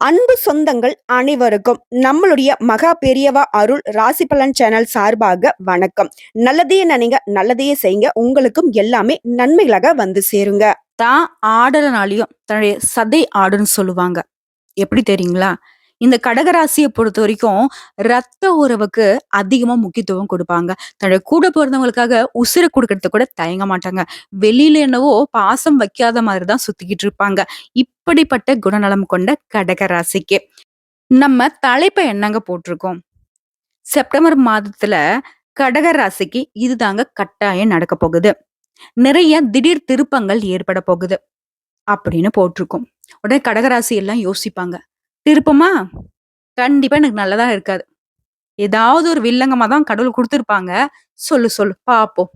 அன்பு சொந்தங்கள் அனைவருக்கும் நம்மளுடைய மகா பெரியவா அருள் ராசி பலன் சேனல் சார்பாக வணக்கம். நல்லதையே நினைங்க நல்லதையே செய்யுங்க. உங்களுக்கும் எல்லாமே நன்மைகளாக வந்து சேருங்க. தான் ஆடலனாலையும் தன்னுடைய சதை ஆடுன்னு சொல்லுவாங்க. எப்படி தெரியுங்களா? இந்த கடகராசியை பொறுத்த வரைக்கும் ரத்த உறவுக்கு அதிகமா முக்கியத்துவம் கொடுப்பாங்க. தன்னுடைய கூட பிறந்தவங்களுக்காக உசுரை கொடுக்கறது கூட தயங்க மாட்டாங்க. வெளியில என்னவோ பாசம் வைக்காத மாதிரி தான் சுத்திக்கிட்டு இருப்பாங்க. இப்படிப்பட்ட குணநலம் கொண்ட கடகராசிக்கு நம்ம தலைப்பை என்னங்க போட்டிருக்கோம்? செப்டம்பர் மாதத்துல கடகராசிக்கு இதுதாங்க கட்டாயம் நடக்க போகுது. நிறைய திடீர் திருப்பங்கள் ஏற்பட போகுது. அப்படின்னு போட்டிருக்கோம். உடனே கடகராசி எல்லாம் யோசிப்பாங்க. திருப்பமா? கண்டிப்பா எனக்கு நல்லதா இருக்காது. ஏதாவது ஒரு வில்லங்கமா தான் கடவுள் கொடுத்துருப்பாங்க. சொல்லு சொல்லு பாப்போம்.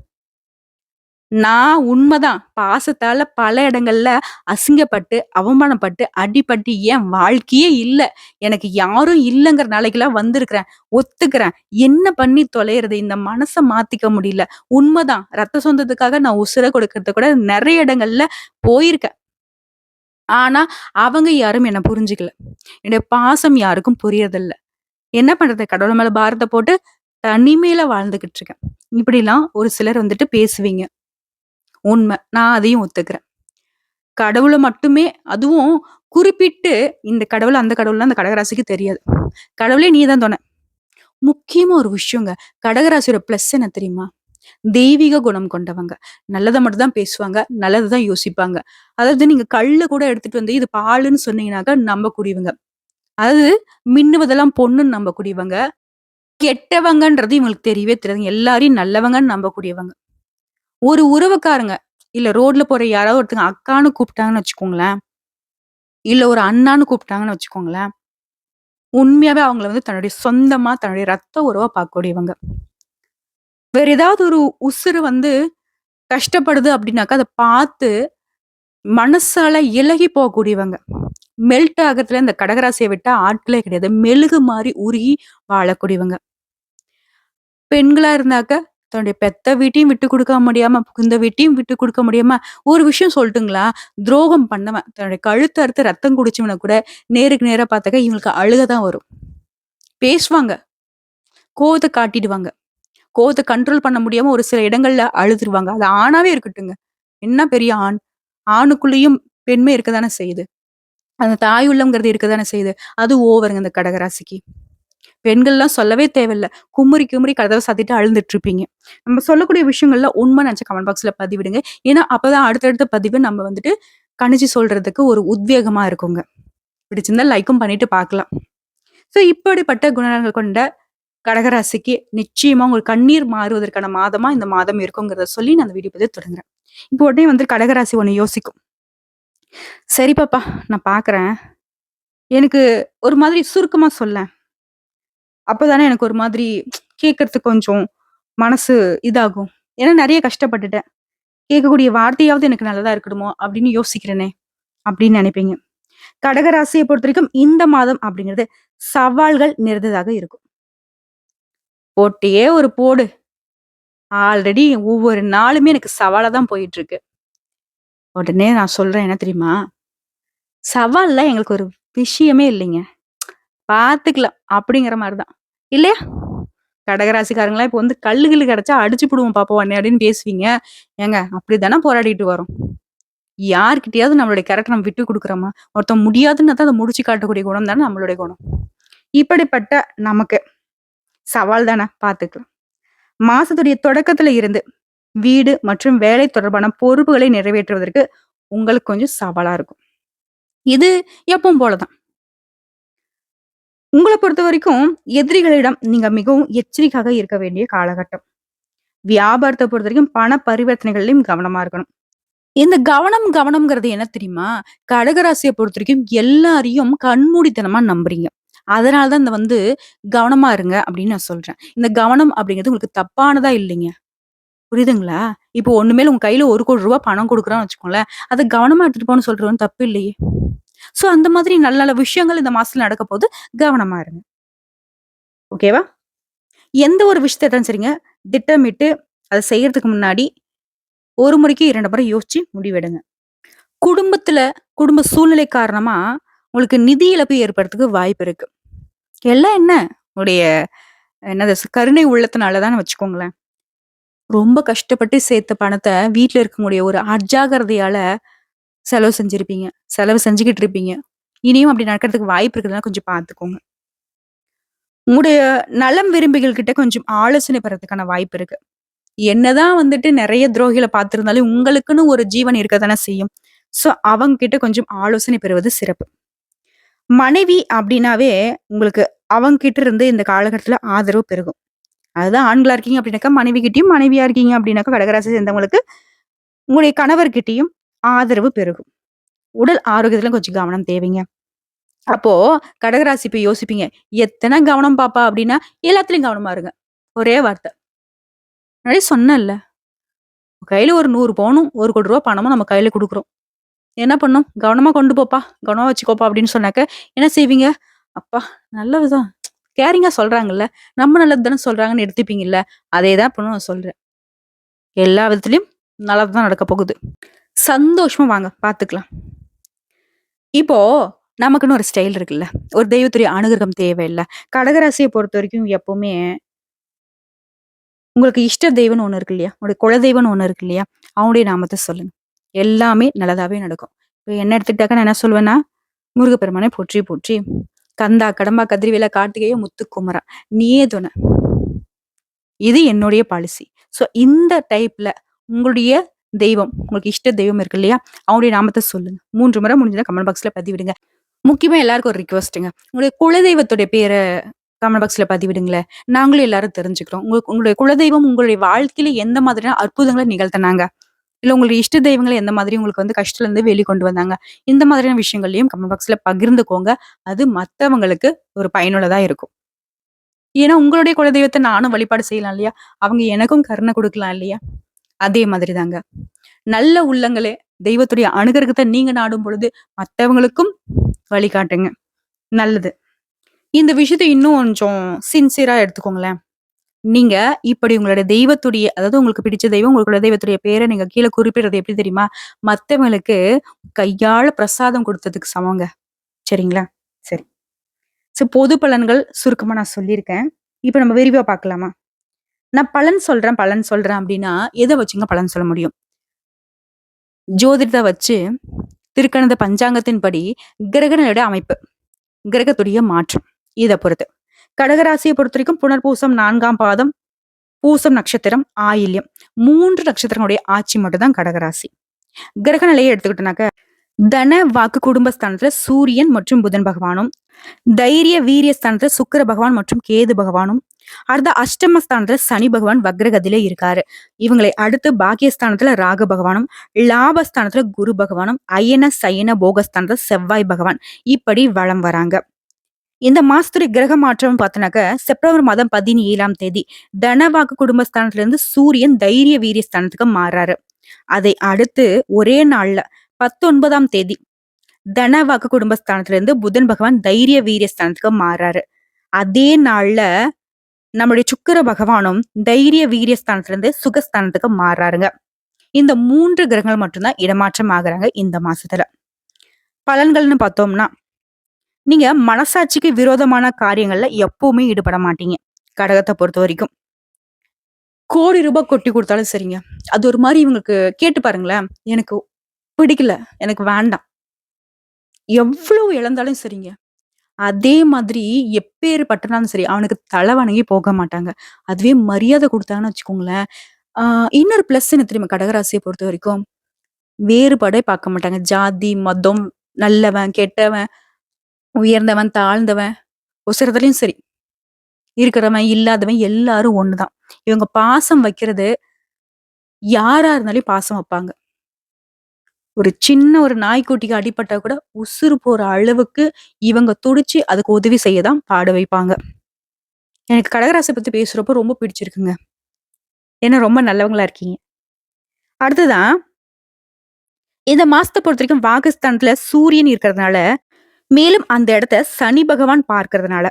நான் உண்மைதான். பாசத்தால பல இடங்கள்ல அசிங்கப்பட்டு அவமானப்பட்டு அடிபட்டு என் வாழ்க்கையே இல்லை. எனக்கு யாரும் இல்லைங்கிற நாளைக்கெல்லாம் வந்திருக்கிறேன். ஒத்துக்கிறேன். என்ன பண்ணி தொலைறது? இந்த மனசை மாத்திக்க முடியல. உண்மைதான். ரத்த சொந்தத்துக்காக நான் உசுர கொடுக்கறது கூட நிறைய இடங்கள்ல போயிருக்கேன். ஆனா அவங்க யாரும் என்னை புரிஞ்சுக்கல. என்னுடைய பாசம் யாருக்கும் புரியறதில்ல. என்ன பண்றது? கடவுள் மேல பாரத்தை போட்டு தனிமையில வாழ்ந்துகிட்டு இருக்கேன். இப்படிலாம் ஒரு சிலர் வந்துட்டு பேசுவீங்க. உண்மை. நான் அதையும் ஒத்துக்கிறேன். கடவுளை மட்டுமே அதுவும் குறிப்பிட்டு இந்த கடவுள் அந்த கடவுள் அந்த கடகராசிக்கு தெரியாது. கடவுளே நீ தான் தோண முக்கியமா ஒரு விஷயங்க. கடகராசியோட பிளஸ் என்ன தெரியுமா? தெய்வீக குணம் கொண்டவங்க. நல்லதை மட்டும் தான் பேசுவாங்க நல்லதை தான் யோசிப்பாங்க. அதாவது நீங்க கல்லு கூட எடுத்துட்டு வந்து இது பாலுன்னு சொன்னீங்கன்னாக்கா நம்பக்கூடியவங்க அதாவது மின்னுவதெல்லாம் பொண்ணுன்னு நம்பக்கூடியவங்க கெட்டவங்கன்றது இவங்களுக்கு தெரியவே தெரியாது எல்லாரையும் நல்லவங்கன்னு நம்பக்கூடியவங்க ஒரு உறவுக்காரங்க இல்ல ரோட்ல போற யாராவது ஒருத்தங்க அக்கான்னு கூப்பிட்டாங்கன்னு வச்சுக்கோங்களேன் இல்ல ஒரு அண்ணான்னு கூப்பிட்டாங்கன்னு வச்சுக்கோங்களேன் உண்மையாவே அவங்கள வந்து தன்னுடைய சொந்தமா தன்னுடைய ரத்த உறவா பார்க்கக்கூடியவங்க. வேற ஏதாவது ஒரு உசுறு வந்து கஷ்டப்படுது அப்படின்னாக்கா அதை பார்த்து மனசால இலகி போகக்கூடியவங்க. மெல்ட் ஆகிறதுல இந்த கடகராசியை விட்டா ஆட்களே கிடையாது. மெழுகு மாதிரி உருகி வாழக்கூடியவங்க. பெண்களா இருந்தாக்க தன்னுடைய பெத்த வீட்டையும் விட்டு கொடுக்க முடியாம இந்த வீட்டையும் விட்டு கொடுக்க முடியாம ஒரு விஷயம் சொல்லட்டுங்களா? துரோகம் பண்ணவன் தன்னுடைய கழுத்து அறுத்து ரத்தம் குடிச்சவனை கூட நேருக்கு நேராக பார்த்தாக்க இவங்களுக்கு அழுகதான் வரும். பேசுவாங்க. கோவத்தை காட்டிடுவாங்க. கோவத்தை கண்ட்ரோல் பண்ண முடியாம ஒரு சில இடங்கள்ல அழுதுருவாங்க. அது ஆணாவே இருக்கட்டுங்க. என்ன பெரிய ஆண்? ஆணுக்குள்ளேயும் பெண்மை இருக்கதானே செய்யுது. அந்த தாய் உள்ளம்ங்கிறது இருக்கதானே செய்யுது. அது ஓவருங்க இந்த கடகராசிக்கு. பெண்கள்லாம் சொல்லவே தேவையில்ல. குமுறி குமுறி கதவை சாத்திட்டு அழுந்துட்டு இருப்பீங்க நம்ம சொல்லக்கூடிய விஷயங்கள்ல உண்மை நினைச்ச கமெண்ட் பாக்ஸ்ல பதிவிடுங்க. ஏன்னா அப்பதான் அடுத்தடுத்த பதிவு நம்ம வந்துட்டு கணிச்சு சொல்றதுக்கு ஒரு உத்வேகமா இருக்குங்க. பிடிச்சிருந்தா லைக்கும் பண்ணிட்டு பார்க்கலாம். ஸோ இப்படிப்பட்ட குணங்கள் கொண்ட கடகராசிக்கு நிச்சயமா உங்களுக்கு கண்ணீர் மாறுவதற்கான மாதமா இந்த மாதம் இருக்குங்கிறத சொல்லி நான் அந்த வீடியோ பதிவு தொடங்குறேன். இப்போ உடனே வந்து கடகராசி ஒன்று யோசிக்கும். சரி பாப்பா நான் பாக்குறேன். எனக்கு ஒரு மாதிரி சுருக்கமா சொல்ல அப்போதானே எனக்கு ஒரு மாதிரி கேட்கறதுக்கு கொஞ்சம் மனசு இதாகும். ஏன்னா நிறைய கஷ்டப்பட்டுட்டேன். கேட்கக்கூடிய வார்த்தையாவது எனக்கு நல்லதா இருக்கணுமோ அப்படின்னு யோசிக்கிறேனே அப்படின்னு நினைப்பீங்க. கடகராசியை பொறுத்த வரைக்கும் இந்த மாதம் அப்படிங்கிறது சவால்கள் நிறைந்ததாக இருக்கும். போட்டியே ஒரு போடு. ஆல்ரெடி ஒவ்வொரு நாளுமே எனக்கு சவாலாக தான் போயிட்டு இருக்கு உடனே நான் சொல்றேன் என்ன தெரியுமா? சவால்ல எங்களுக்கு ஒரு விஷயமே இல்லைங்க. பாத்துக்கலாம் அப்படிங்கிற மாதிரி தான் இல்லையா? கடகராசிக்காரங்களா இப்போ வந்து கல்லுகள் கிடைச்சா அடிச்சு போடுவோம் பாப்போம் அண்ணே அப்படின்னு பேசுவீங்க. ஏங்க அப்படித்தானே போராடிட்டு வரோம். யார்கிட்டயாவது நம்மளுடைய கேரக்டர் நம்ம விட்டு கொடுக்குறோமா? ஒருத்தன் முடியாதுன்னு தான் அதை முடிச்சு காட்டக்கூடிய குணம் தானே நம்மளுடைய குணம். இப்படிப்பட்ட நமக்கு சவால் தானே பார்த்துக்கலாம் மாசத்துடைய தொடக்கத்துல இருந்து வீடு மற்றும் வேலை தொடர்பான பொறுப்புகளை நிறைவேற்றுவதற்கு உங்களுக்கு கொஞ்சம் சவாலா இருக்கும். இது எப்பவும் போலதான். உங்களை பொறுத்த வரைக்கும் எதிரிகளிடம் நீங்க மிகவும் எச்சரிக்கையாக இருக்க வேண்டிய காலகட்டம். வியாபாரத்தை பொறுத்த வரைக்கும் பண பரிவர்த்தனைகள்லயும் கவனமா இருக்கணும். இந்த கவனம் கவனம்ங்கிறது என்ன தெரியுமா? கடகராசியை பொறுத்த வரைக்கும் எல்லாரையும் கண்மூடித்தனமா நம்புறீங்க. அதனால தான் இந்த வந்து கவனமா இருங்க அப்படின்னு நான் சொல்றேன். இந்த கவனம் அப்படிங்கிறது உங்களுக்கு தப்பானதா இல்லைங்க. புரியுதுங்களா? இப்போ ஒண்ணுமேல உங்க கையில ஒரு கோடி ரூபாய் பணம் கொடுக்குறான்னு வச்சுக்கோங்களேன். அதை கவனமா எடுத்துட்டு போன்னு சொல்றது தப்பு இல்லையே! சோ அந்த மாதிரி நல்ல நல்ல விஷயங்கள் இந்த மாசத்துல நடக்க போது கவனமா இருங்க. ஓகேவா? எந்த ஒரு விஷயத்தான் சரிங்க, திட்டமிட்டு அதை செய்யறதுக்கு முன்னாடி ஒரு முறைக்கு இரண்டு முறை யோசிச்சு முடிவெடுங்க. குடும்பத்துல குடும்ப சூழ்நிலை காரணமா உங்களுக்கு நிதி இழப்பு ஏற்படுறதுக்கு வாய்ப்பு இருக்கு. எல்லாம் என்ன? உங்களுடைய என்னது கருணை உள்ளத்தினால தான்னு வச்சுக்கோங்களேன். ரொம்ப கஷ்டப்பட்டு சேர்த்த பணத்தை வீட்டில் இருக்கக்கூடிய ஒரு அஜாகிரதையால செலவு செஞ்சிருப்பீங்க. செலவு செஞ்சுக்கிட்டு இருப்பீங்க. இனியும் அப்படி நடக்கிறதுக்கு வாய்ப்பு இருக்குதுன்னா கொஞ்சம் பார்த்துக்கோங்க. உங்களுடைய நலம் விரும்பிகள் கிட்ட கொஞ்சம் ஆலோசனை பெறதுக்கான வாய்ப்பு இருக்கு. என்னதான் வந்துட்டு நிறைய துரோகிகளை பார்த்திருந்தாலும், உங்களுக்குன்னு ஒரு ஜீவன் இருக்க தானே செய்யும். ஸோ அவங்க கிட்ட கொஞ்சம் ஆலோசனை பெறுவது சிறப்பு. மனைவி அப்படின்னாவே, உங்களுக்கு அவங்க கிட்ட இருந்து இந்த காலகட்டத்தில் ஆதரவு பெருகும். அதுதான் ஆண்களா இருக்கீங்க அப்படின்னாக்கா, மனைவி கிட்டயும், மனைவியா இருக்கீங்க அப்படின்னாக்கா, கடகராசி சேர்ந்தவங்களுக்கு உங்களுடைய கணவர்கிட்டையும் ஆதரவு பெருகும். உடல் ஆரோக்கியத்துல கொஞ்சம் கவனம் தேவைங்க. அப்போ கடகராசி இப்போ யோசிப்பீங்க, எத்தனை கவனம் பாப்பா?" அப்படின்னா, எல்லாத்துலயும் கவனமா இருங்க. ஒரே வார்த்தை முன்னாடி சொன்னேன்ல. கையில ஒரு நூறு பவுனும், ரூ. 1,00,00,000 பணமும் நம்ம கையில கொடுக்குறோம் என்ன பண்ணும்? "கவனமா கொண்டு போப்பா, கவனமா வச்சுக்கோப்பா" அப்படின்னு சொன்னாக்க, என்ன செய்வீங்க? "அப்பா நல்லதுதான். கேரிங்கா சொல்றாங்கல்ல, நம்ம நல்லது தானே சொல்றாங்கன்னு" எடுத்துப்பீங்கல்ல. அதே தான் இப்போ நான் சொல்றேன். எல்லா விதத்துலயும் நல்லது தான் நடக்க போகுது. சந்தோஷமா வாங்க, பாத்துக்கலாம் இப்போ நமக்குன்னு ஒரு ஸ்டைல் இருக்குல்ல. ஒரு தெய்வத்துடைய அனுகிரகம் தேவைல்ல. கடகராசிய பொறுத்தவரைக்கும் எப்பவுமே உங்களுக்கு இஷ்ட தெய்வம்னு ஒன்று இருக்கு இல்லையா? உங்களுடைய குலதெய்வம்னு ஒன்று இருக்கு இல்லையா? அவனுடைய நாமத்தை சொல்லுங்க. எல்லாமே நல்லதாவே நடக்கும். இப்போ என்ன எடுத்துக்கிட்டாக்க நான் என்ன சொல்லுவேன்னா, முருகப்பெருமானை போற்றி போற்றி, கந்தா கடம்பா கதிர்வேல கார்த்திகையோ முத்துக்குமரா, நீயே துணை." இது என்னுடைய பாலிசி. ஸோ இந்த டைப்ல உங்களுடைய தெய்வம், உங்களுக்கு இஷ்ட தெய்வம் இருக்கு இல்லையா? அவங்களுடைய நாமத்தை சொல்லுங்க. மூன்று முறை முடிஞ்சதுனா கமெண்ட் பாக்ஸ்ல பதிவிடுங்க. முக்கியமா எல்லாருக்கும் ஒரு ரிக்வஸ்ட்டுங்க உங்களுடைய குலதெய்வத்துடைய பேரை கமெண்ட் பாக்ஸ்ல பதிவிடுங்களேன். நாங்களும் எல்லாரும் தெரிஞ்சுக்கிறோம். உங்களுக்கு உங்களுடைய குலதெய்வம் உங்களுடைய வாழ்க்கையில எந்த மாதிரியான அற்புதங்களை நிகழ்த்தினாங்க? இல்லை உங்களுடைய இஷ்ட தெய்வங்களை எந்த மாதிரி உங்களுக்கு வந்து கஷ்டத்துலேருந்து வெளிக்கொண்டு வந்தாங்க? இந்த மாதிரியான விஷயங்கள்லையும் கமெண்ட் பாக்ஸில் பகிர்ந்துக்கோங்க. அது மற்றவங்களுக்கு ஒரு பயனுள்ளதாக இருக்கும். ஏன்னா உங்களுடைய குலதெய்வத்தை நானும் வழிபாடு செய்யலாம் இல்லையா? அவங்க எனக்கும் கருணை கொடுக்கலாம் இல்லையா? அதே மாதிரி தாங்க. நல்ல உள்ளங்களே, தெய்வத்துடைய அனுகிரகத்த நீங்க நாடும் பொழுது, மற்றவங்களுக்கும் வழிகாட்டுங்க. நல்லது. இந்த விஷயத்தை இன்னும் கொஞ்சம் சின்சியரா எடுத்துக்கோங்களேன். நீங்க இப்படி உங்களோட தெய்வத்துடைய அதாவது உங்களுக்கு பிடிச்ச தெய்வம், உங்க தெய்வத்துடைய பேரை நீங்க கீழே குறிப்பிடுறது எப்படி தெரியுமா? மத்தவங்களுக்கு கையால பிரசாதம் கொடுத்ததுக்கு சமங்க. சரிங்களா? சரி. ஸோ பொது பலன்கள் சுருக்கமா நான் சொல்லியிருக்கேன். இப்ப நம்ம விரிவா பார்க்கலாமா? நான் பலன் சொல்றேன், பலன் சொல்றேன் அப்படின்னா, எதை வச்சுங்க பலன் சொல்ல முடியும்? ஜோதிடத்தை வச்சு, திருக்கணித பஞ்சாங்கத்தின்படி கிரகங்களோட அமைப்பு, கிரகத்துடைய மாற்றம், இதை பொறுத்து. கடகராசியை பொறுத்த வரைக்கும் புனர்பூசம் நான்காம் பாதம், பூசம் நட்சத்திரம், ஆயில்யம் மூன்று நட்சத்திரங்களுடைய ஆட்சி மட்டும்தான் கடகராசி. கிரக நிலையை எடுத்துக்கிட்டோம்னாக்க, தன, வாக்கு, குடும்பஸ்தானத்துல சூரியன் மற்றும் புதன் பகவானும், தைரிய, வீரிய ஸ்தானத்துல சுக்கிர பகவான் மற்றும் கேது பகவானும், அடுத்த அஷ்டம ஸ்தானத்துல சனி பகவான் வக்ரகதியில இருக்காரு. இவங்களை அடுத்து பாக்கியஸ்தானத்துல ராக பகவானும், லாபஸ்தானத்துல குரு பகவானும், அயன, சயன, போகஸ்தானத்துல செவ்வாய் பகவான் இப்படி வளம் வராங்க. இந்த மாசத்துடைய கிரக மாற்றம் பார்த்தோம்னாக்க, செப்டம்பர் மாதம் 17ஆம் தேதி தன, வாக்கு, குடும்பஸ்தானத்துல இருந்து சூரியன் தைரிய, வீரிய ஸ்தானத்துக்கு மாறாரு. அதை அடுத்து ஒரே நாள்ல 19ஆம் தேதி தன, வாக்கு, குடும்பஸ்தானத்துல இருந்து புதன் பகவான் தைரிய, வீரிய ஸ்தானத்துக்கு மாறாரு. அதே நாள்ல நம்முடைய சுக்கிர பகவானும் தைரிய, வீரிய ஸ்தானத்துல இருந்து சுகஸ்தானத்துக்கு மாறாருங்க. இந்த மூன்று கிரகங்கள் மட்டும் தான் இடமாற்றம் ஆகுறாங்க இந்த மாசத்துல. பலன்கள்னு பார்த்தோம்னா, நீங்க மனசாட்சிக்கு விரோதமான காரியங்கள்ல எப்பவுமே ஈடுபட மாட்டீங்க. கடகத்தை பொறுத்த வரைக்கும் கோடி ரூபாய் கொட்டி கொடுத்தாலும் சரிங்க. அது ஒரு மாதிரி இவங்களுக்கு கேட்டு பாருங்களேன். எனக்கு பிடிக்கல. எனக்கு வேண்டாம். எவ்வளவு இழந்தாலும் சரிங்க. அதே மாதிரி எப்பேர்ப்பட்டனாலும் சரி, அவனுக்கு தலை வணங்கி போக மாட்டாங்க. அதுவே மரியாதை கொடுத்தாங்கன்னு வச்சுக்கோங்களேன், ஆஹ் இன்னொரு பிளஸ் என்ன தெரியுமா கடகராசியை பொறுத்த வரைக்கும் வேறுபாடே பார்க்க மாட்டாங்க. ஜாதி, மதம், நல்லவன், கெட்டவன், உயர்ந்தவன், தாழ்ந்தவன், உசரத்துலயும் சரி. இருக்கிறவன், இல்லாதவன் எல்லாரும் ஒண்ணுதான். இவங்க பாசம் வைக்கிறது யாரா இருந்தாலும் பாசம் வைப்பாங்க ஒரு சின்ன ஒரு நாய்க்குட்டிக்கு அடிபட்டா கூட உசுரு போற அளவுக்கு இவங்க துடிச்சு அதுக்கு உதவி செய்ய தான் பாட வைப்பாங்க. எனக்கு கடகராசை பத்தி பேசுறப்ப ரொம்ப பிடிச்சிருக்குங்க. ஏன்னா ரொம்ப நல்லவங்களா இருக்கீங்க. அடுத்ததான் இந்த மாதத்தை பொறுத்த வரைக்கும் வாக்குஸ்தானத்துல சூரியன் இருக்கிறதுனால, மேலும் அந்த இடத்த சனி பகவான் பார்க்கறதுனால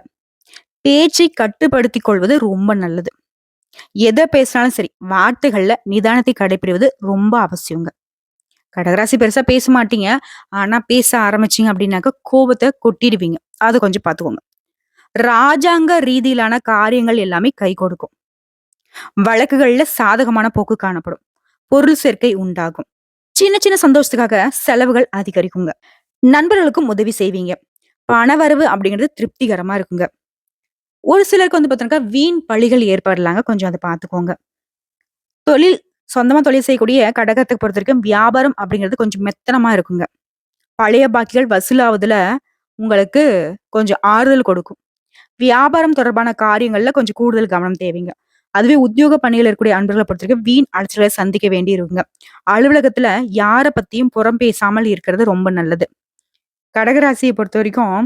பேச்சை கட்டுப்படுத்திக் கொள்வது ரொம்ப நல்லது. எதை பேசினாலும் சரி, வார்த்தைகள்ல நிதானத்தை கடைபிடிவது ரொம்ப அவசியங்க. கடகராசி பெருசா பேச மாட்டீங்க. ஆனா பேச ஆரம்பிச்சீங்க அப்படின்னாக்க கோபத்தை கொட்டிடுவீங்க. அதை கொஞ்சம் பார்த்துக்கோங்க. ராஜாங்க ரீதியிலான காரியங்கள் எல்லாமே கை கொடுக்கும். வழக்குகள்ல சாதகமான போக்கு காணப்படும். பொருள் சேர்க்கை உண்டாகும். சின்ன சின்ன சந்தோஷத்துக்காக செலவுகள் அதிகரிக்குங்க. நண்பர்களுக்கும் உதவி செய்வீங்க. பணவரவு அப்படிங்கிறது திருப்திகரமா இருக்குங்க. ஒரு சிலருக்கு வந்து பார்த்தீங்கன்னாக்கா வீண் பழிகள் ஏற்படலாங்க. கொஞ்சம் அதை பார்த்துக்கோங்க. தொழில் சொந்தமா தொழில் செய்யக்கூடிய கடகத்துக்கு பொறுத்த வரைக்கும் வியாபாரம் அப்படிங்கிறது கொஞ்சம் மெத்தனமா இருக்குங்க. பழைய பாக்கிகள் வசூலாவதுல உங்களுக்கு கொஞ்சம் ஆறுதல் கொடுக்கும். வியாபாரம் தொடர்பான காரியங்கள்ல கொஞ்சம் கூடுதல் கவனம் தேவைங்க. அதுவே உத்தியோக பணியில் இருக்கக்கூடிய அன்பர்கள பொறுத்தவரைக்கும் வீண் அலைச்சலை சந்திக்க வேண்டி இருக்குங்க. அலுவலகத்துல யாரை பத்தியும் புறம் பேசாமல் இருக்கிறது ரொம்ப நல்லது. கடகராசிய பொறுத்தவரைக்கும்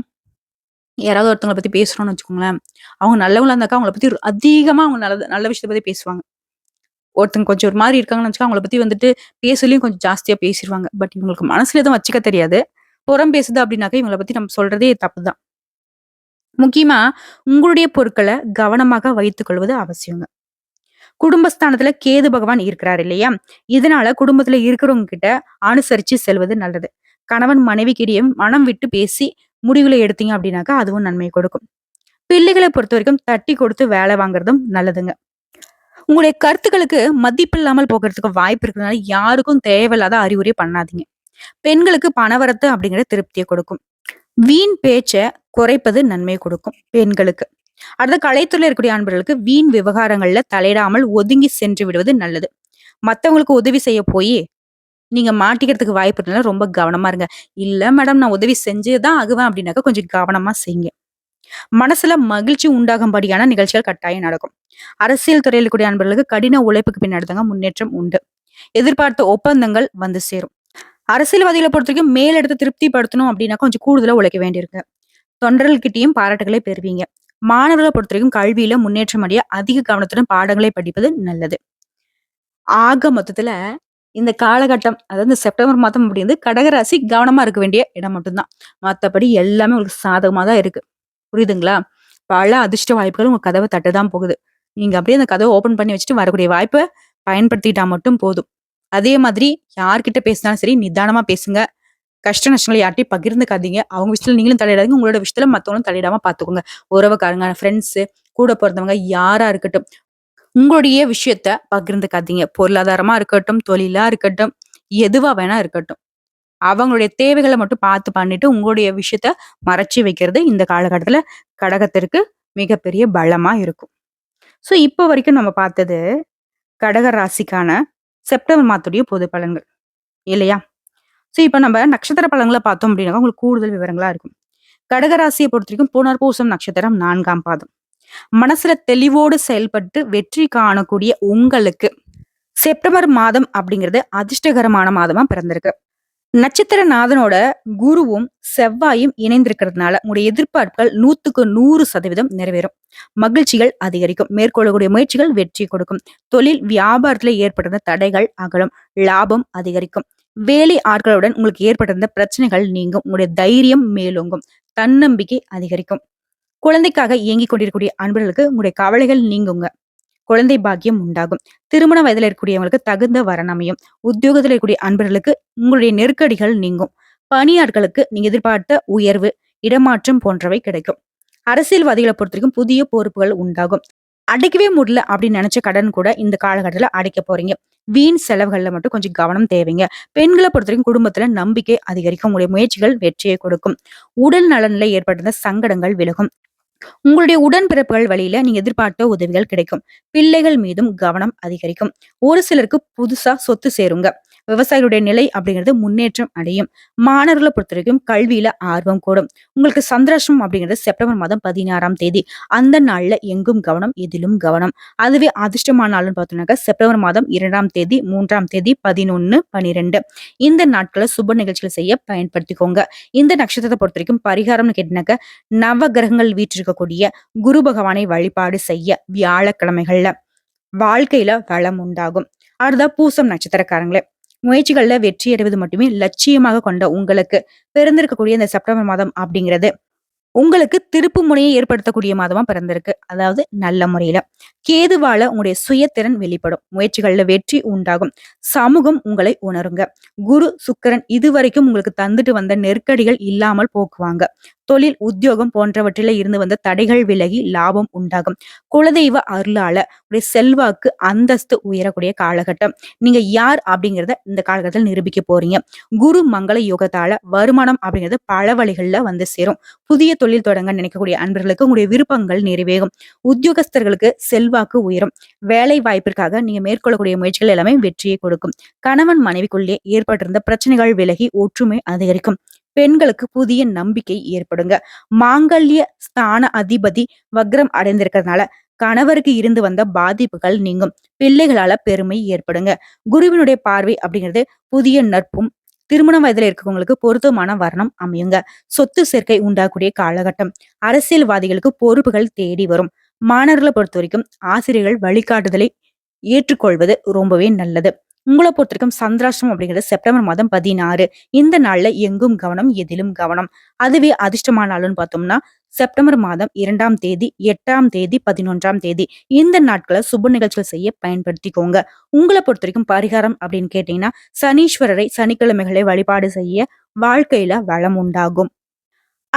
யாராவது ஒருத்தவங்கள பத்தி பேசுறோம்னு வச்சுக்கோங்களேன், அவங்க நல்லவங்களா இருந்தாக்கா அவங்கள பத்தி அதிகமா அவங்க நல்ல நல்ல விஷயத்த பத்தி பேசுவாங்க. ஒருத்தங்க கொஞ்சம் ஒரு மாதிரி இருக்காங்கன்னு வச்சுக்கா அவங்கள பத்தி வந்துட்டு பேசலையும் கொஞ்சம் ஜாஸ்தியா பேசிடுவாங்க பட் இவங்களுக்கு மனசுல எதுவும் வச்சுக்க தெரியாது. புறம் பேசுது அப்படின்னாக்கா இவங்கள பத்தி நம்ம சொல்றதே தப்புதான். முக்கியமா உங்களுடைய பொருட்களை கவனமாக வைத்துக் கொள்வது அவசியங்க. குடும்பஸ்தானத்துல கேது பகவான் இருக்கிறார் இல்லையா? இதனால குடும்பத்துல இருக்கிறவங்க கிட்ட அனுசரிச்சு செல்வது நல்லது. கணவன் மனைவிக்கிடையும் மனம் விட்டு பேசி முடிவுல எடுத்தீங்க அப்படின்னாக்கா அதுவும் நன்மை கொடுக்கும். பிள்ளைகள பொறுத்தவரைக்கும் தட்டி கொடுத்து வேலை வாங்குறதும் நல்லதுங்க. உங்களுடைய கருத்துக்களுக்கு மதிப்பில்லாமல் போகிறதுக்கு வாய்ப்பு இருக்கிறதுனால யாருக்கும் தேவையில்லாத அறிவுரை பண்ணாதீங்க. பெண்களுக்கு பணவரத்து அப்படிங்கிற திருப்தியை கொடுக்கும். வீண் பேச்சை குறைப்பது நன்மை கொடுக்கும் பெண்களுக்கு. அடுத்து கலைத்துறையில் இருக்கக்கூடிய அன்பர்களுக்கு வீண் விவகாரங்கள்ல தலையிடாமல் ஒதுங்கி சென்று விடுவது நல்லது. மத்தவங்களுக்கு உதவி செய்ய போய் நீங்க மாட்டிக்கிறதுக்கு வாய்ப்பு இருக்கனால ரொம்ப கவனமா இருங்க. இல்ல மேடம் நான் உதவி செஞ்சே தான் ஆகுவேன் அப்படின்னாக்க கொஞ்சம் கவனமா செய்யுங்க. மனசுல மகிழ்ச்சி உண்டாகும்படியான நிகழ்ச்சிகள் கட்டாயம் நடக்கும். அரசியல் துறையில் கூடிய அன்பர்களுக்கு கடின உழைப்புக்கு பின்னாடி தாங்க முன்னேற்றம் உண்டு. எதிர்பார்த்த ஒப்பந்தங்கள் வந்து சேரும். அரசியல்வாதிகள பொறுத்தவரைக்கும் மேலிடத்த திருப்திப்படுத்தணும் அப்படின்னா கொஞ்சம் கூடுதலா உழைக்க வேண்டியிருக்கு. தொண்டர்கள்கிட்டயும் பாராட்டுகளை பெறுவீங்க. மாணவர்கள பொறுத்தவரைக்கும் கல்வியில முன்னேற்றம் அடைய அதிக கவனத்துடன் பாடங்களை படிப்பது நல்லது. ஆக மொத்தத்துல இந்த காலகட்டம் அதாவது இந்த செப்டம்பர் மாதம் அப்படிங்கிறது கடகராசி கவனமா இருக்க வேண்டிய இடம் மட்டும்தான். மத்தபடி எல்லாமே உங்களுக்கு சாதகமா தான் இருக்கு. புரியுதுங்களா? பல அதிர்ஷ்ட வாய்ப்புகள் உங்க கதவை தட்டு தான் போகுது. நீங்க அப்படியே அந்த கதவை ஓப்பன் பண்ணி வச்சுட்டு வரக்கூடிய வாய்ப்பை பயன்படுத்திட்டா மட்டும் போதும். அதே மாதிரி யார்கிட்ட பேசினாலும் சரி நிதானமா பேசுங்க. கஷ்ட நஷ்டங்களை யார்ட்டையும் பகிர்ந்துக்காதீங்க. அவங்க விஷயத்துல நீங்களும் தலையிடாதீங்க. உங்களோட விஷயத்துல மத்தவங்களும் தலையிடாம பாத்துக்கோங்க உறவுக்காரங்க, ஃப்ரெண்ட்ஸ், கூட பிறந்தவங்க யாரா இருக்கட்டும். உங்களுடைய விஷயத்த பகிர்ந்துக்காதீங்க. பொருளாதாரமா இருக்கட்டும், தொழிலா இருக்கட்டும், எதுவா வேணா இருக்கட்டும். அவங்களுடைய தேவைகளை மட்டும் பார்த்து பண்ணிட்டு உங்களுடைய விஷயத்த மறைச்சு வைக்கிறது இந்த காலகட்டத்துல கடகத்திற்கு மிகப்பெரிய பலமா இருக்கும். ஸோ இப்போ வரைக்கும் நம்ம பார்த்தது கடக ராசிக்கான செப்டம்பர் மாதத்துடைய பொது பலன்கள். இல்லையா? ஸோ இப்போ நம்ம நட்சத்திர பலன்களை பார்த்தோம் அப்படின்னா உங்களுக்கு கூடுதல் விவரங்களா இருக்கும். கடக பொறுத்த வரைக்கும் புனர்பூசம் நட்சத்திரம் நான்காம் பாதம். மனசுல தெளிவோடு செயல்பட்டு வெற்றி காணக்கூடிய உங்களுக்கு செப்டம்பர் மாதம் அப்படிங்கிறது அதிர்ஷ்டகரமான மாதமா பிறந்திருக்கு. நட்சத்திர நாதனோட குருவும் செவ்வாயும் இணைந்திருக்கிறதுனால உங்களுடைய எதிர்பார்ப்புகள் 100க்கு 100% நிறைவேறும். மகிழ்ச்சிகள் அதிகரிக்கும். மேற்கொள்ளக்கூடிய முயற்சிகள் வெற்றி கொடுக்கும். தொழில் வியாபாரத்துல ஏற்பட்டிருந்த தடைகள் அகலும். லாபம் அதிகரிக்கும். வேலை ஆட்களுடன் உங்களுக்கு ஏற்பட்டிருந்த பிரச்சனைகள் நீங்கும். உங்களுடைய தைரியம் மேலோங்கும். தன்னம்பிக்கை அதிகரிக்கும். குழந்தைக்காக இயங்கிக் கொண்டிருக்கக்கூடிய அன்பர்களுக்கு உங்களுடைய கவலைகள் நீங்குங்க. குழந்தை பாக்கியம் உண்டாகும். திருமண வயதில இருக்கக்கூடியவங்களுக்கு தகுந்த வரன் அமையும். உத்தியோகத்தில் இருக்கக்கூடிய அன்பர்களுக்கு உங்களுடைய நெருக்கடிகள் நீங்கும். பணியாட்களுக்கு நீங்க எதிர்பார்த்த உயர்வு, இடமாற்றம் போன்றவை கிடைக்கும். அரசியல்வாதிகளை பொறுத்த வரைக்கும் புதிய பொறுப்புகள் உண்டாகும். அடைக்கவே முடியல அப்படின்னு நினைச்ச கடன் கூட இந்த காலகட்டத்துல அடைக்க போறீங்க. வீண் செலவுகள்ல மட்டும் கொஞ்சம் கவனம் தேவைங்க. பெண்களை பொறுத்தவரைக்கும் குடும்பத்துல நம்பிக்கை அதிகரிக்கும். உங்களுடைய முயற்சிகள் வெற்றியை கொடுக்கும். உடல் நலனில் ஏற்பட்டிருந்த சங்கடங்கள் விலகும். உங்களுடைய உடன்பிறப்புகள் வழியில நீங்க எதிர்பார்த்த உதவிகள் கிடைக்கும். பிள்ளைகள் மீதும் கவனம் அதிகரிக்கும். ஒரு சிலருக்கு புதுசா சொத்து சேருங்க. விவசாயிகளுடைய நிலை அப்படிங்கிறது முன்னேற்றம் அடையும். மாணவர்களை பொறுத்த வரைக்கும் கல்வியில ஆர்வம் கூடும். உங்களுக்கு சந்திராஷ்டமம் அப்படிங்கிறது செப்டம்பர் மாதம் 16ஆம் தேதி. அந்த நாள்ல எங்கும் கவனம், எதிலும் கவனம். அதுவே அதிர்ஷ்டமான நாள்னு பார்த்தோம்னாக்க செப்டம்பர் மாதம் இரண்டாம் தேதி, மூன்றாம் தேதி, 11, 12 இந்த நாட்களை சுப நிகழ்ச்சிகள் செய்ய பயன்படுத்திக்கோங்க. இந்த நட்சத்திரத்தை பொறுத்த வரைக்கும் பரிகாரம்னு கேட்டீங்கன்னாக்க நவ கிரகங்கள் வீற்றிருக்கக்கூடிய குரு பகவானை வழிபாடு செய்ய வியாழக்கிழமைகள்ல வாழ்க்கையில வளம் உண்டாகும். அடுத்ததா பூசம் நட்சத்திரக்காரங்களே முயற்சிகள்ல வெற்றி அடைவது மட்டுமே லட்சியமாக கொண்ட உங்களுக்கு பிறந்திருக்கக்கூடிய இந்த செப்டம்பர் மாதம் அப்படிங்கிறது. உங்களுக்கு திருப்பு முனையை ஏற்படுத்தக்கூடிய மாதமா பிறந்திருக்கு. அதாவது நல்ல முறையில. கேதுவால உங்களுடைய சுயத்திறன் வெளிப்படும். முயற்சிகள்ல வெற்றி உண்டாகும். சமூகம் உங்களை உணருங்க. குரு சுக்கிரன் இதுவரைக்கும் உங்களுக்கு தந்துட்டு வந்த நெருக்கடிகள் இல்லாமல் போக்குவாங்க. தொழில் உத்தியோகம் போன்றவற்றில இருந்து வந்த தடைகள் விலகி லாபம் உண்டாகும். குலதெய்வ அருளால உடைய செல்வாக்கு அந்தஸ்து உயரக்கூடிய காலகட்டம். நீங்க யார் அப்படிங்கறத இந்த காலகட்டத்தில் நிரூபிக்க போறீங்க. குரு மங்கள யோகத்தால வருமானம் அப்படிங்கிறது பல வழிகள்ல வந்து சேரும். புதிய தொழில் தொடங்க நினைக்கக்கூடிய அன்பர்களுக்கு உங்களுடைய விருப்பங்கள் நிறைவேறும். உத்தியோகஸ்தர்களுக்கு செல்வாக்கு உயரும். வேலை வாய்ப்பிற்காக நீங்க மேற்கொள்ளக்கூடிய முயற்சிகள் எல்லாமே வெற்றியை கொடுக்கும். கணவன் மனைவிக்குள்ளே ஏற்பட்டிருந்த பிரச்சனைகள் விலகி ஒற்றுமை அதிகரிக்கும். பெண்களுக்கு புதிய நம்பிக்கை ஏற்படுங்க. மாங்கல்ய ஸ்தான அதிபதி வக்ரம் அடைந்திருக்கிறதுனால கணவருக்கு இருந்து வந்த பாதிப்புகள் நீங்கும். பிள்ளைகளால பெருமை ஏற்படுங்க. குருவினுடைய பார்வை அப்படிங்கிறது புதிய நட்பும் திருமண வயதுல இருக்கவங்களுக்கு பொருத்தமான வர்ணம் அமையுங்க. சொத்து சேர்க்கை உண்டாகக்கூடிய காலகட்டம். அரசியல்வாதிகளுக்கு பொறுப்புகள் தேடி வரும். மாணவர்களை பொறுத்த வரைக்கும் ஆசிரியர்கள் வழிகாட்டுதலை ஏற்றுக்கொள்வது ரொம்பவே நல்லது. உங்களை பொறுத்த வரைக்கும் அப்படிங்கிறது செப்டம்பர் மாதம் பதினாறு. இந்த நாள்ல எங்கும் கவனம் எதிலும் கவனம். அதுவே அதிர்ஷ்டமான நாள்னு பார்த்தோம்னா செப்டம்பர் மாதம் இரண்டாம் தேதி எட்டாம் தேதி பதினொன்றாம் தேதி. இந்த நாட்களை சுப நிகழ்ச்சிகள் செய்ய பயன்படுத்திக்கோங்க. உங்களை பொறுத்த வரைக்கும் பரிகாரம் அப்படின்னு கேட்டீங்கன்னா சனீஸ்வரரை சனிக்கிழமைகளை வழிபாடு செய்ய வாழ்க்கையில வளம் உண்டாகும்.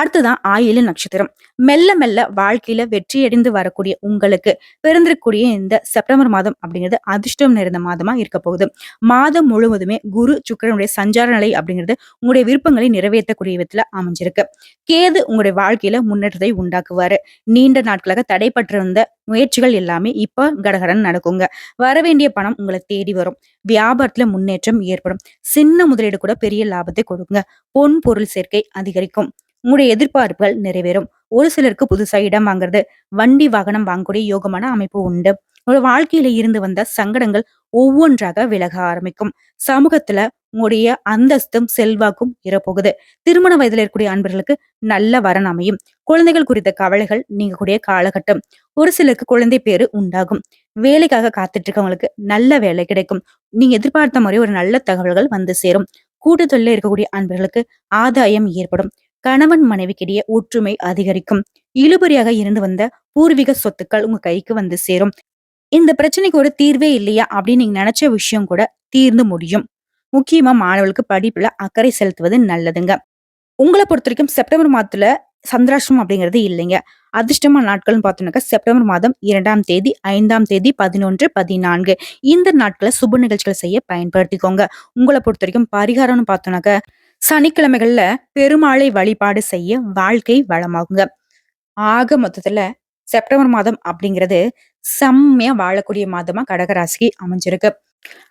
அடுத்துதான் ஆயில நட்சத்திரம். மெல்ல மெல்ல வாழ்க்கையில வெற்றியடைந்து வரக்கூடிய உங்களுக்கு பிறந்திருக்கக்கூடிய இந்த செப்டம்பர் மாதம் அப்படிங்கிறது அதிர்ஷ்டம் நிறைந்த மாதமா இருக்க போகுது. மாதம் முழுவதுமே குரு சுக்கிரனுடைய சஞ்சார நிலை அப்படிங்கிறது உங்களுடைய விருப்பங்களை நிறைவேற்றக்கூடிய விதத்துல அமைஞ்சிருக்கு. கேது உங்களுடைய வாழ்க்கையில முன்னேற்றத்தை உண்டாக்குவாரு. நீண்ட நாட்களாக தடைப்பட்டிருந்த முயற்சிகள் எல்லாமே இப்ப கடகடன் நடக்குங்க. வர வேண்டிய பணம் உங்களை தேடி வரும். வியாபாரத்துல முன்னேற்றம் ஏற்படும். சின்ன முதலீடு கூட பெரிய லாபத்தை கொடுங்க பொன் பொருள் சேர்க்கை அதிகரிக்கும். உங்களுடைய எதிர்பார்ப்புகள் நிறைவேறும். ஒரு சிலருக்கு புதுசா இடம் வாங்குறது வண்டி வாகனம் வாங்கக்கூடிய யோகமான அமைப்பு உண்டு. உங்களோட வாழ்க்கையில இருந்து வந்த சங்கடங்கள் ஒவ்வொன்றாக விலக ஆரம்பிக்கும். சமூகத்துல உங்களுடைய அந்தஸ்தும் செல்வாக்கும் இறப்போகுது. திருமண வயதில் இருக்கக்கூடிய அன்பர்களுக்கு நல்ல வரன் அமையும். குழந்தைகள் குறித்த கவலைகள் நீங்கக்கூடிய காலகட்டம். ஒரு சிலருக்கு குழந்தை பேரு உண்டாகும். வேலைக்காக காத்துட்டு இருக்கவங்களுக்கு நல்ல வேலை கிடைக்கும். நீங்க எதிர்பார்த்த மாதிரி ஒரு நல்ல தகவல்கள் வந்து சேரும். கூட்டத்தொழில இருக்கக்கூடிய அன்பர்களுக்கு ஆதாயம் ஏற்படும். கணவன் மனைவிக்கிடையே ஒற்றுமை அதிகரிக்கும். இழுபறியாக இருந்து வந்த பூர்வீக சொத்துக்கள் உங்க கைக்கு வந்து சேரும். இந்த பிரச்சனைக்கு ஒரு தீர்வே இல்லையா அப்படின்னு நீங்க நினைச்ச விஷயம் கூட தீர்ந்து முடியும். முக்கியமா மாணவர்களுக்கு படிப்புல அக்கறை செலுத்துவது நல்லதுங்க. உங்களை பொறுத்த வரைக்கும் செப்டம்பர் மாதத்துல சந்திராஷ்டம் அப்படிங்கிறது இல்லைங்க. அதிர்ஷ்டமான நாட்கள்னு பார்த்தோம்னாக்கா செப்டம்பர் மாதம் இரண்டாம் தேதி ஐந்தாம் தேதி பதினொன்று பதினான்கு. இந்த நாட்களை சுப நிகழ்ச்சிகள் செய்ய பயன்படுத்திக்கோங்க. உங்களை பொறுத்த வரைக்கும் பரிகாரம்னு பார்த்தோம்னாக்கா சனிக்கிழமைகள்ல பெருமாளை வழிபாடு செய்ய வாழ்க்கை வளமாகுங்க. ஆக மொத்தத்துல செப்டம்பர் மாதம் அப்படிங்கிறது செம்மையா வாழக்கூடிய மாதமா கடகராசிக்கு அமைஞ்சிருக்கு.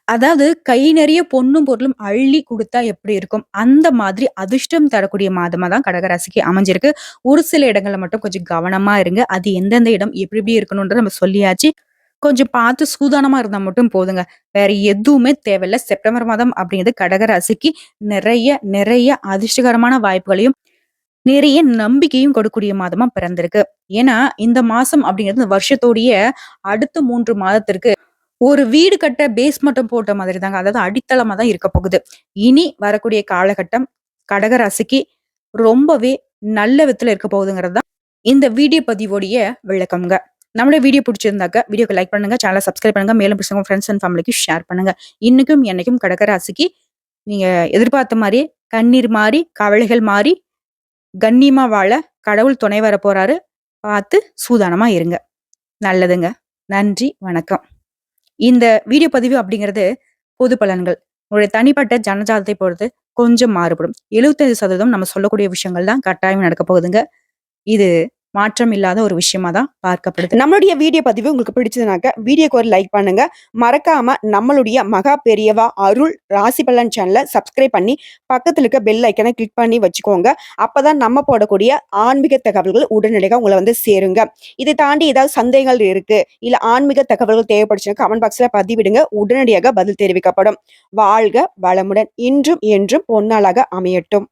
அதாவது கை நிறைய பொண்ணும் பொருளும் அள்ளி கொடுத்தா எப்படி இருக்கும்? அந்த மாதிரி அதிர்ஷ்டம் தரக்கூடிய மாதமா தான் கடகராசிக்கு அமைஞ்சிருக்கு. ஒரு சில இடங்கள்ல மட்டும் கொஞ்சம் கவனமா இருங்க. அது எந்தெந்த இடம் எப்படி எப்படி இருக்கணும்ன்றத நம்ம சொல்லியாச்சு. கொஞ்சம் பார்த்து சூதானமா இருந்தா மட்டும் போதுங்க. வேற எதுவுமே தேவையில்ல. செப்டம்பர் மாதம் அப்படிங்கிறது கடகராசிக்கு நிறைய நிறைய அதிர்ஷ்டகரமான வாய்ப்புகளையும் நிறைய நம்பிக்கையும் கொடுக்கூடிய மாதமா பிறந்திருக்கு. ஏன்னா இந்த மாசம் அப்படிங்கிறது வருஷத்தோடைய அடுத்த மூன்று மாதத்திற்கு ஒரு வீடு கட்ட பேஸ் மட்டும் போட்ட மாதிரி தாங்க அதாவது அடித்தளமா தான் இருக்க போகுது. இனி வரக்கூடிய காலகட்டம் கடகராசிக்கு ரொம்பவே நல்ல விதத்துல இருக்க போகுதுங்கிறது தான் இந்த வீடியோ பதிவோடைய விளக்கம்ங்க. நம்மளோட வீடியோ பிடிச்சிருந்தாக்க வீடியோக்கு லைக் பண்ணுங்க சேனலை சப்ஸ்கிரைப் பண்ணுங்க மேலும் பிடிச்சவங்க ஃப்ரெண்ட்ஸ் அண்ட் ஃபேமிலிக்கு ஷேர் பண்ணுங்க. இன்னைக்கும் என்னைக்கும் கடகராசிக்கு நீங்க எதிர்பார்த்த மாதிரி கண்ணீர் மாறி கவலைகள் மாறி கண்ணியமா வாழ கடவுள் துணை வர போறாரு. பார்த்து சூதானமா இருங்க. நல்லதுங்க. நன்றி வணக்கம். இந்த வீடியோ பதிவு அப்படிங்கிறது பொது பலன்கள். உங்களுடைய தனிப்பட்ட ஜனஜாதத்தை பொறுத்து கொஞ்சம் மாறுபடும். எழுபத்தைந்து சதவீதம் நம்ம சொல்லக்கூடிய விஷயங்கள் தான் கட்டாயம் நடக்க போகுதுங்க. இது மாற்றம் இல்லாத ஒரு விஷயமா தான் பார்க்கப்படுது. நம்மளுடைய வீடியோ பதிவு உங்களுக்கு பிடிச்சதுனாக்க வீடியோக்கு ஒரு லைக் பண்ணுங்க. மறக்காம நம்மளுடைய மகா பெரியவா அருள் ராசி பலன் சேனலை சப்ஸ்கிரைப் பண்ணி பக்கத்தில் இருக்க பெல் ஐக்கனை கிளிக் பண்ணி வச்சுக்கோங்க. அப்பதான் நம்ம போடக்கூடிய ஆன்மீக தகவல்கள் உடனடியாக உங்களை வந்து சேருங்க. இதை தாண்டி ஏதாவது சந்தேகங்கள் இருக்கு இல்ல ஆன்மீக தகவல்கள் தேவைப்படுச்சுன்னா கமெண்ட் பாக்ஸ்ல பதிவிடுங்க. உடனடியாக பதில் தெரிவிக்கப்படும். வாழ்க வளமுடன் இன்றும் என்றும் பொன்னாளாக அமையட்டும்.